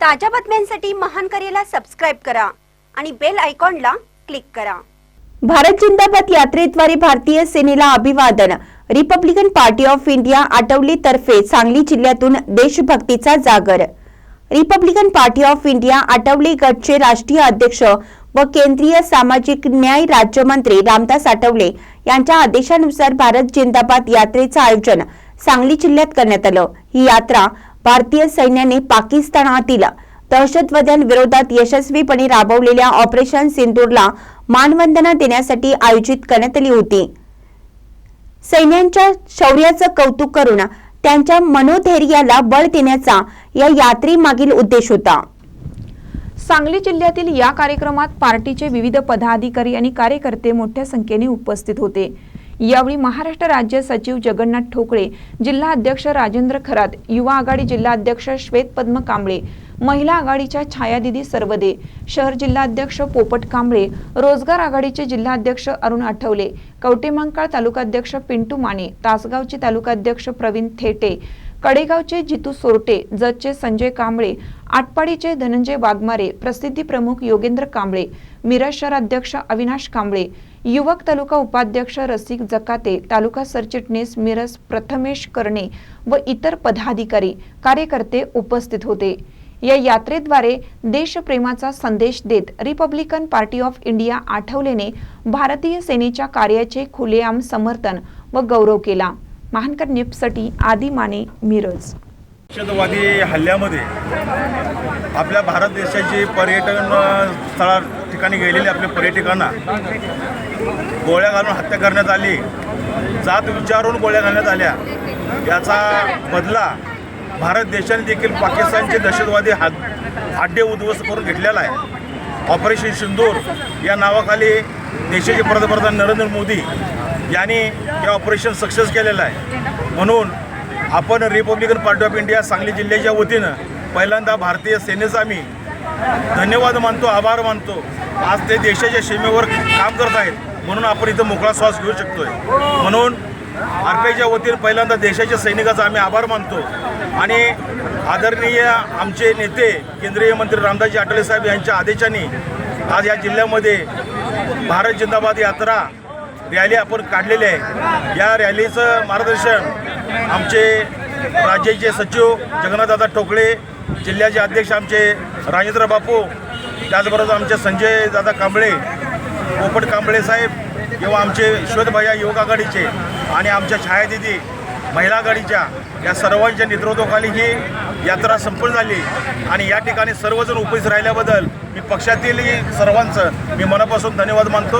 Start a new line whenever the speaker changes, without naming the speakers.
ताज्या बातम्यांसाठी महान करेला सबस्क्राईब करा आणि बेल आयकॉनला क्लिक करा.
भारत जिंदाबाद यात्रेद्वारे भारतीय सेनेला अभिवादन. Republican Party of India Athawale तर्फे सांगली जिल्ह्यातून देशभक्तीचा जागर. Republican Party of India Athawale गटचे राष्ट्रीय अध्यक्ष व केंद्रीय सामाजिक न्याय राज्यमंत्री रामदास आठवले यांच्या आदेशानुसार भारत जिंदाबाद यात्रेचं आयोजन सांगली जिल्ह्यात करण्यात आलं. ही यात्रा भारतीय सैन्याने पाकिस्तानातील दहशतवाद्यांविरोधात यशस्वीपणे राबवलेल्या ऑपरेशन सिंदूरला मानवंदना देण्यासाठी आयोजित करण्यात आली होती. सैन्यांच्या शौर्याचं कौतुक करून त्यांच्या मनोधैर्याला बळ देण्याचा या यात्रेमागील उद्देश होता.
सांगली जिल्ह्यातील या कार्यक्रमात पार्टीचे विविध पदाधिकारी आणि कार्यकर्ते मोठ्या संख्येने उपस्थित होते. यावेळी महाराष्ट्र राज्य सचिव जगन्नाथ ठोकळे जिल्हा अध्यक्ष राजेंद्र खरात युवा आघाडी जिल्हा अध्यक्ष श्वेत पद्म कांबळे महिला आघाडीच्या छायादिदी सर्वदे शहर जिल्हाध्यक्ष पोपट कांबळे रोजगार आघाडीचे जिल्हाध्यक्ष अरुण आठवले कवटेमांकाळ तालुकाध्यक्ष पिंटू माने तासगावचे तालुकाध्यक्ष प्रवीण थेटे कडेगावचे जितू सोरटे जतचे संजय कांबळे आटपाडीचे धनंजय वाघमारे प्रसिद्धी प्रमुख योगेंद्र कांबळे मिरज शहर अध्यक्ष अविनाश कांबळे युवक तालुका उपाध्यक्ष रसिक जकाते तालुका सरचिटणीस मिरज प्रथमेश करणे व इतर पदाधिकारी कार्यकर्ते उपस्थित होते. या यात्रेद्वारे देशप्रेमाचा संदेश देत रिपब्लिकन पार्टी ऑफ इंडिया आठवलेने भारतीय सेनेच्या कार्याचे खुलेआम समर्थन व गौरव केला. महानकर न्यूजसाठी आदी माने मिरज.
दहशतवादी हल्ल्यामध्ये आपल्या भारत देशाची पर्यटन स्थळा ठिकाणी गेलेले आपल्या पर्यटकांना गोळ्या घालून हत्या करण्यात आली. जात विचारून गोळ्या घालण्यात आल्या. याचा बदला भारत देशाने देखील पाकिस्तानचे दहशतवादी हात आड्डे उद्ध्वस्त करून घेतलेला आहे. ऑपरेशन सिंदूर या नावाखाली देशाचे पंतप्रधान नरेंद्र मोदी यांनी हे ऑपरेशन सक्सेस केलेलं आहे. म्हणून आपण Republican Party of India Sangli जिल्ह्याच्या वतीनं पहिल्यांदा भारतीय सेनेचा आम्ही धन्यवाद मानतो आभार मानतो. आज ते देशाच्या सीमेवर काम करत आहेत म्हणून आपण इथं मोकळा श्वास घेऊ शकतोय. म्हणून आरपीआयच्या वतीनं पहिल्यांदा देशाच्या सैनिकाचा आम्ही आभार मानतो. आणि आदरणीय आमचे नेते केंद्रीय मंत्री रामदासजी आठवले साहेब यांच्या आदेशाने आज या जिल्ह्यामध्ये भारत जिंदाबाद यात्रा रॅली आपण काढलेली आहे. या रॅलीचं मार्गदर्शन आमचे राज्याचे सचिव जगन्नाथदादा ठोकळे जिल्ह्याचे अध्यक्ष आमचे राजेंद्र बापू त्याचबरोबर आमचे संजय दादा कांबळे पोपट कांबळे साहेब किंवा आमचे शोधभया युवक आघाडीचे आणि आमच्या छायादिदी महिला आघाडीच्या या सर्वांच्या नेतृत्वाखाली ही यात्रा संपन्न झाली. आणि या ठिकाणी सर्वजण उपस्थित राहिल्याबद्दल मी पक्षातील सर्वांचं मी मनापासून धन्यवाद मानतो.